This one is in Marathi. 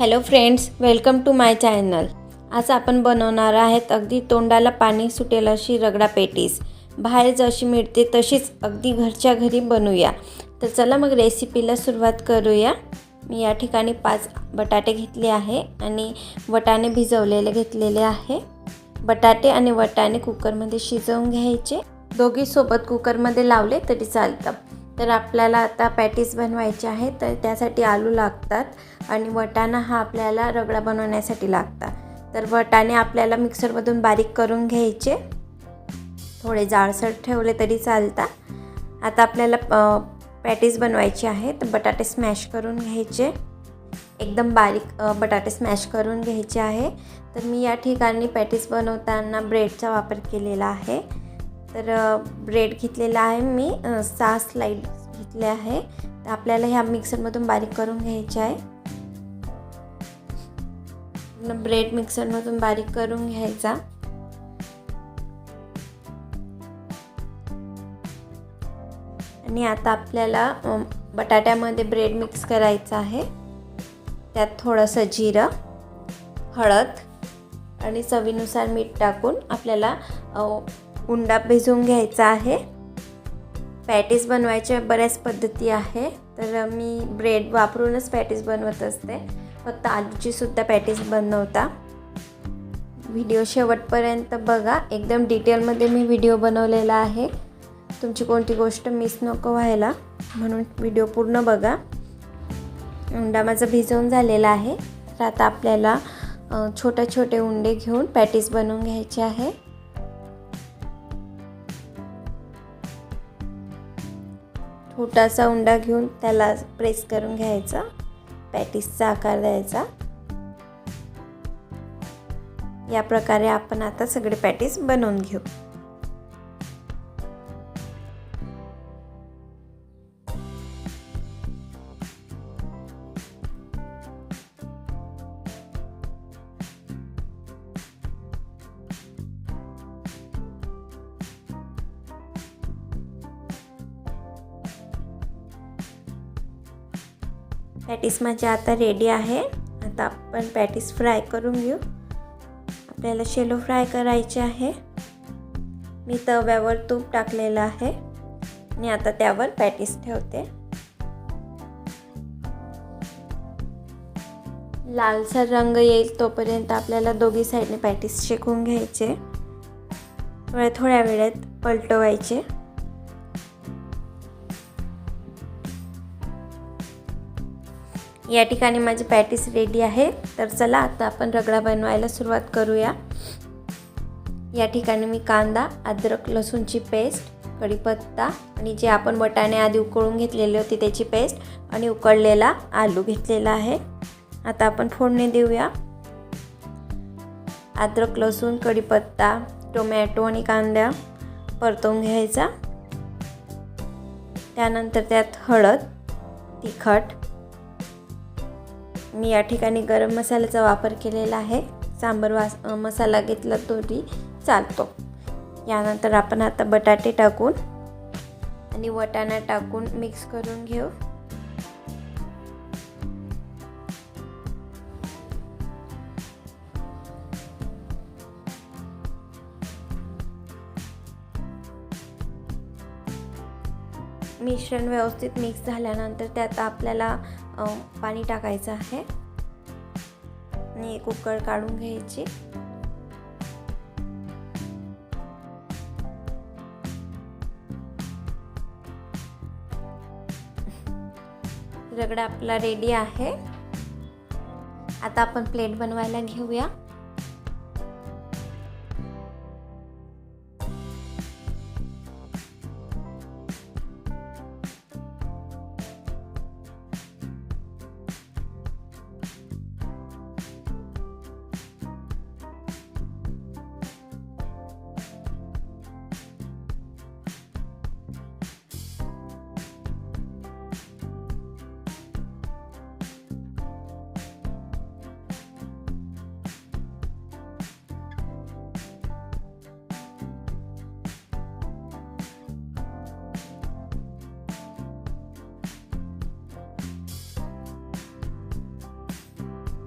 Hello friends welcome to my channel आज आपण बनवणार आहेत अगदी तोंडाला पाणी सुटेल अशी रगडा पेटीस. बाहेर जशी मिळते तशीच अगदी घरच्या घरी बनवूया. तर चला मग रेसिपीला सुरुवात करूया. मी या ठिकाणी पाच बटाटे घेतले आहे आणि वटाणे भिजवलेले घेतलेले आहे. बटाटे आणि वटाणे कुकरमध्ये शिजवून घ्यायचे. दोघी सोबत कुकरमध्ये लावले तरी चालतं. तर आपल्याला आता पॅटीस बनवायचे आहे तर त्यासाठी आलू लागतात आणि वटाणा हा आपल्याला रगडा बनवण्यासाठी लागतात. तर वटाणे आपल्याला मिक्सरमधून बारीक करून घ्यायचे. थोडे जाळसर ठेवले तरी चालतात. आता आपल्याला पॅटीस बनवायची आहे तर बटाटे स्मॅश करून घ्यायचे. एकदम बारीक बटाटे स्मॅश करून घ्यायचे आहे. तर मी या ठिकाणी पॅटीस बनवताना ब्रेडचा वापर केलेला आहे. तर ब्रेड घेतलेला आहे मी. सहा स्लाईड घेतले आहे. तर आपल्याला ह्या मिक्सरमधून बारीक करून घ्यायचे आहे. ब्रेड मिक्सरमधून बारीक करून घ्यायचा. आणि आता आपल्याला बटाट्यामध्ये ब्रेड मिक्स करायचं आहे. त्यात थोडंसं जिरं हळद आणि चवीनुसार मीठ टाकून आपल्याला उंडा भिजवून घ्यायचा आहे. पॅटीस बनवायच्या बऱ्याच पद्धती आहे. तर मी ब्रेड वापरूनच पॅटीस बनवत असते. फक्त आलूची सुद्धा पॅटीस बनवता. व्हिडिओ शेवटपर्यंत बघा. एकदम डिटेलमध्ये मी व्हिडिओ बनवलेला आहे. तुमची कोणती गोष्ट मिस नको व्हायला म्हणून व्हिडिओ पूर्ण बघा. उंडा माझा भिजवून झालेला आहे. तर आता आपल्याला छोटे छोटे उंडे घेऊन पॅटीस बनवून घ्यायचे आहे. छोटासा उंडा घेऊन त्याला प्रेस करून घ्यायचा. पॅटीसचा आकार द्यायचा. या प्रकारे आपण आता सगळे पॅटीस बनवून घेऊ. पॅटीस माझी आता रेडी आहे. आता आपण पॅटीस फ्राय करून घेऊ. आपल्याला शेलो फ्राय करायचे आहे. मी तव्यावर तूप टाकलेलं आहे. आणि आता त्यावर पॅटीस ठेवते. लालसर रंग येईल तोपर्यंत आपल्याला दोघी साईडने पॅटीस शेकून घ्यायचे. थोड्या थोड्या वेळात पलटवायचे. या ठिकाणी माझी पॅटीस रेडी आहे. तर चला आता आपण रगडा बनवायला सुरुवात करूया. या ठिकाणी मी कांदा अद्रक लसूणची पेस्ट कढीपत्ता आणि जे आपण वटाणे आधी उकळून घेतलेले होते त्याची पेस्ट आणि उकळलेला आलू घेतलेला आहे. आता आपण फोडणी देऊया. अद्रक लसूण कढीपत्ता टोमॅटो आणि कांदा परतवून घ्यायचा. त्यानंतर त्यात हळद तिखट मी या ठिकाणी गरम मसाल्याचा वापर केलेला आहे. सांबर वास मसाला घेतला तरी चालतो. यानंतर आपण आता बटाटे टाकून आणि वटाणा टाकून मिक्स करून घेऊ. मिश्रण व्यवस्थित मिक्स झाल्यानंतर त्यात आपल्याला पाणी टाकायचं आहे. आणि एक उकळ काढून घ्यायची. रगडा आपला रेडी आहे. आता आपण प्लेट बनवायला घेऊया.